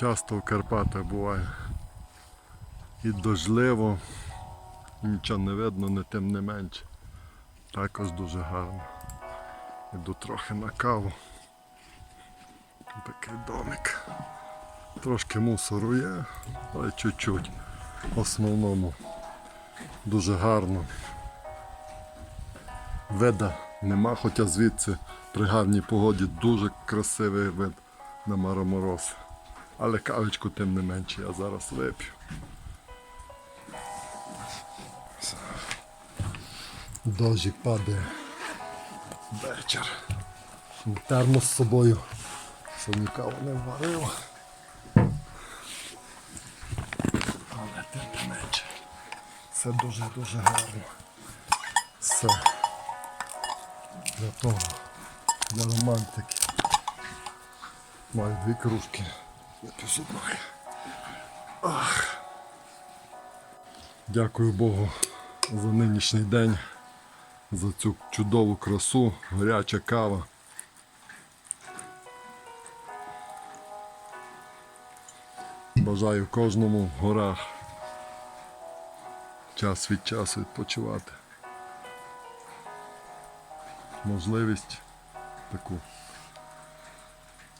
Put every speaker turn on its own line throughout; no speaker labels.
Часто в Карпатах буває і дождливо, нічого не видно, не тим не менше. Також дуже гарно. Іду трохи на каву. Такий домик. Трошки мусору є, але чуть-чуть. В основному дуже гарно. Вида нема, хоча звідси при гарній погоді дуже красивий вид на Маромороз. Але кавочку тим не менше я зараз вип'ю. Все. Дощик падає. Вечір. Термос з собою. Сьогодні каву не варив. Але тим не менше. Все дуже-дуже гарно. Все. Для того. Для романтики. Маю дві кружки. Ах. Дякую Богу за нинішній день, за цю чудову красу, гаряча кава. Бажаю кожному в горах час від часу відпочивати. Можливість таку.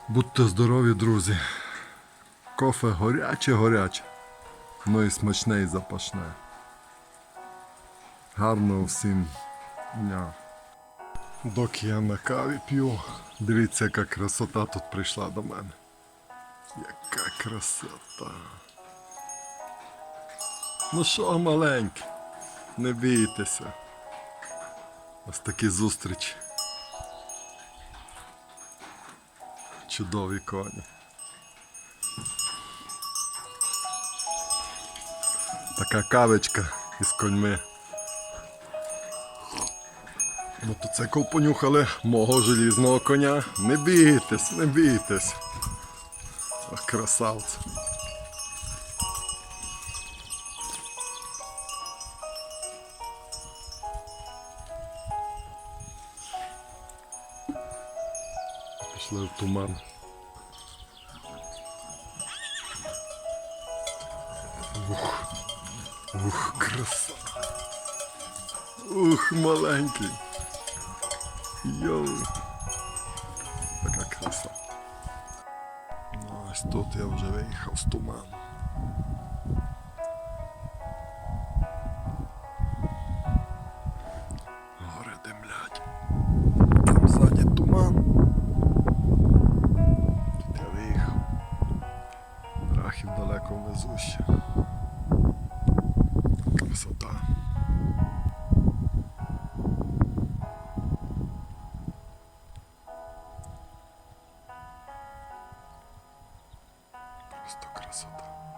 Будьте здорові, друзі. Кофе горяче, горяче. Ну і смачне і запашне. Гарного всім дня. Доки я на каві п'ю, дивіться, яка красота тут прийшла до мене. Яка красота. Ну що, маленькі, не бійтеся. Ось такі зустрічі. Чудові коні. Така кавичка із коньми. Мотоцикл понюхали мого желізного коня. Не бійтесь, не бійтесь. Красавці. Пішли в туман. Ух, ух, краса. Ух, маленький. Йоу. Така краса. Ну, ось тут я вже виїхав з туману. Гори димлять. Просто красота.